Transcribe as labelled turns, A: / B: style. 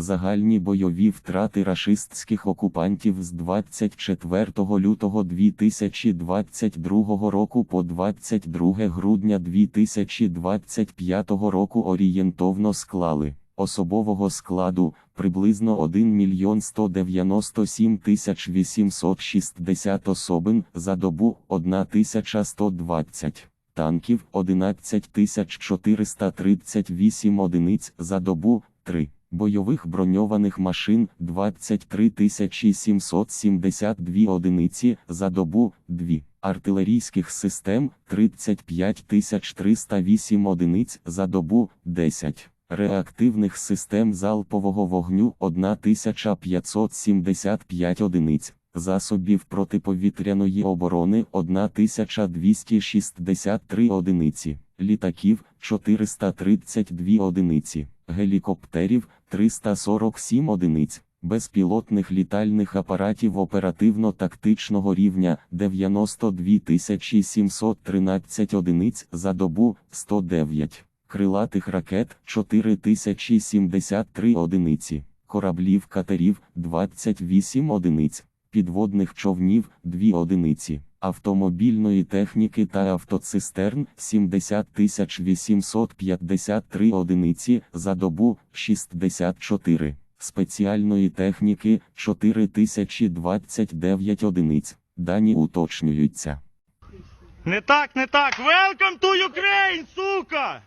A: Загальні бойові втрати рашистських окупантів з 24 лютого 2022 року по 22 грудня 2025 року орієнтовно склали особового складу приблизно 1 мільйон 197 тисяч 860 особин за добу 1120 танків 11 438 одиниць за добу 3 бойових броньованих машин 23 772 одиниці за добу 2 артилерійських систем 35 308 одиниць за добу 10 реактивних систем залпового вогню 1575 одиниць, засобів протиповітряної оборони 1263 одиниці, літаків 432 одиниці, гелікоптерів 347 одиниць. Безпілотних літальних апаратів оперативно-тактичного рівня 92 713 одиниць за добу 109 крилатих ракет 4073 одиниці, кораблів катерів 28 одиниць, підводних човнів 2 одиниці, автомобільної техніки та автоцистерн 70 853 одиниці за добу 64, спеціальної техніки 4029 одиниць. Дані уточнюються.
B: Не так, не так. Welcome to Ukraine, сука!